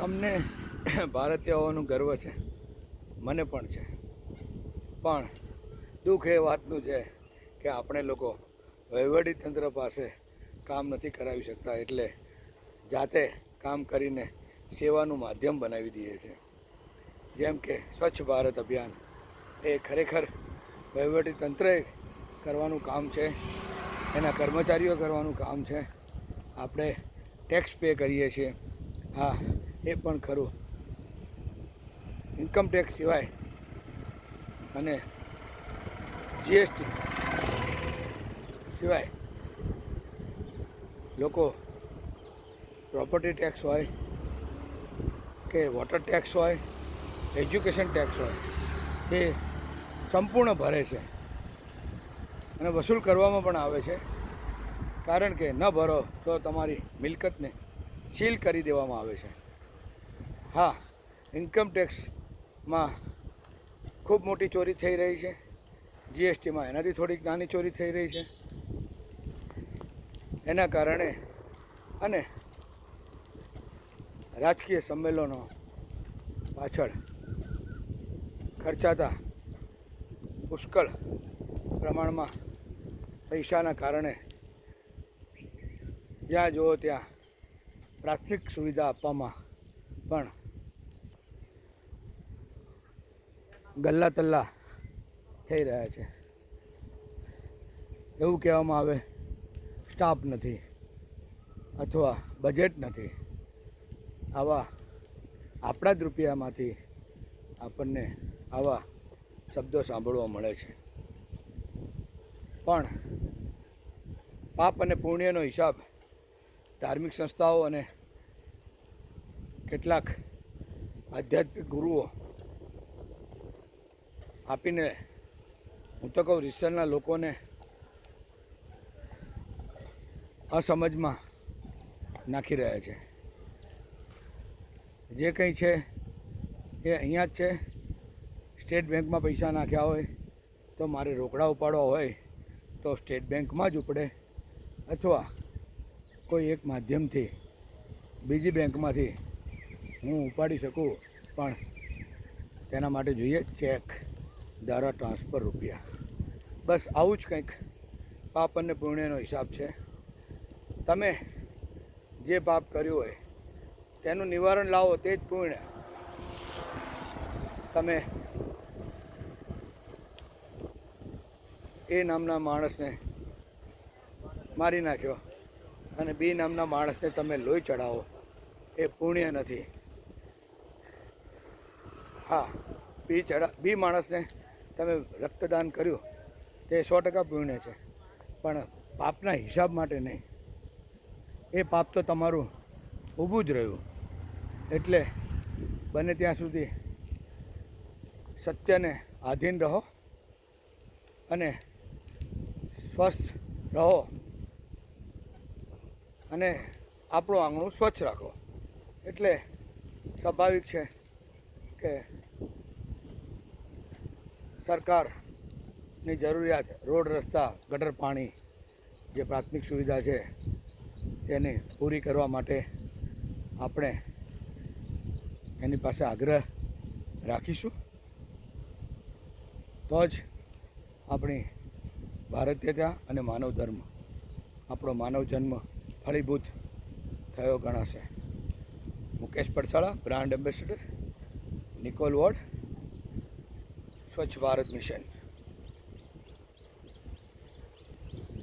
તમને ભારતીય હોવાનું ગર્વ છે. મને પણ છે. પણ દુઃખ એ વાતનું છે કે આપણે લોકો તંત્ર પાસે કામ નથી કરાવી શકતા એટલે જાતે કામ કરીને સેવાનું માધ્યમ બનાવી દઈએ છીએ. જેમ કે સ્વચ્છ ભારત અભિયાન એ ખરેખર તંત્રએ કરવાનું કામ છે. એના કર્મચારીઓ કરવાનું કામ છે. આપણે ટેક્સ પે કરીએ છીએ. હા એ પણ ખરું. ઇન્કમ ટેક્સ સિવાય અને જીએસટી સિવાય લોકો પ્રોપર્ટી ટેક્સ હોય કે વોટર ટેક્સ હોય એજ્યુકેશન ટેક્સ હોય, એ સંપૂર્ણ ભરે છે. અને વસૂલ કરવામાં પણ આવે છે. કારણ કે ન ભરો તો તમારી મિલકતને સીલ કરી દેવામાં આવે છે. હા ઇન્કમ ટેક્સમાં ખૂબ મોટી ચોરી થઈ રહી છે. જીએસટીમાં એનાથી થોડીક નાની ચોરી થઈ રહી છે. એના કારણે અને રાજકીય સંમેલનો પાછળ ખર્ચાતા પુષ્કળ પ્રમાણમાં પૈસાના કારણે જ્યાં જુઓ ત્યાં પ્રાથમિક સુવિધા આપવામાં પણ ગલ્લા તલ્લા થઈ રહ્યા છે. એવું કહેવામાં આવે સ્ટાફ નથી અથવા બજેટ નથી. આવા આપણા જ રૂપિયામાંથી આપણને આવા શબ્દો સાંભળવા મળે છે. પણ પાપ અને પુણ્યનો હિસાબ ધાર્મિક સંસ્થાઓ અને કેટલાક આધ્યાત્મિક ગુરુઓ આપીને હું તો કહું રિસરના લોકોને અસમજમાં નાખી રહ્યા છે. જે કંઈ છે એ અહીંયા જ છે. સ્ટેટ બેંકમાં પૈસા નાખ્યા હોય તો મારે રોકડા ઉપાડવા હોય તો સ્ટેટ બેંકમાં જ ઉપડે અથવા કોઈ એક માધ્યમથી બીજી બેંકમાંથી હું ઉપાડી શકું પણ તેના માટે જોઈએ ચેક. દ્વારા ટ્રાન્સફર રૂપિયા. બસ આવું જ કંઈક પાપ અને પુણ્યનો હિસાબ છે. તમે જે પાપ કર્યું હોય, તેનું નિવારણ લાવો તે જ પુણ્ય. તમે એ નામના માણસને મારી નાખ્યો અને બી નામના માણસને તમે લોહી ચડાવો, એ પુણ્ય નથી. હા, બી ચડા, બી માણસને તમે રક્તદાન કર્યું, તે સો ટકા પુણ્ય છે. પણ પાપના હિસાબ માટે નહીં. એ પાપ તો તમારું ઊભું જ રહ્યું. એટલે બને ત્યાં સુધી સત્યને આધીન રહો અને સ્વસ્થ રહો અને આપણું આંગણું સ્વચ્છ રાખો. એટલે સ્વાભાવિક છે કે સરકારની જરૂરિયાત રોડ, રસ્તા, ગટર, પાણી જે પ્રાથમિક સુવિધા છે તેને પૂરી કરવા માટે આપણે એની પાસે આગ્રહ રાખીશું. તો જ આપણી ભારતીયતા અને માનવ ધર્મ, આપણો માનવ જન્મ ફળીભૂત થયો ગણાશે. Mukesh Padsala, brand ambassador, Nikol ward. સ્વચ્છ ભારત મિશન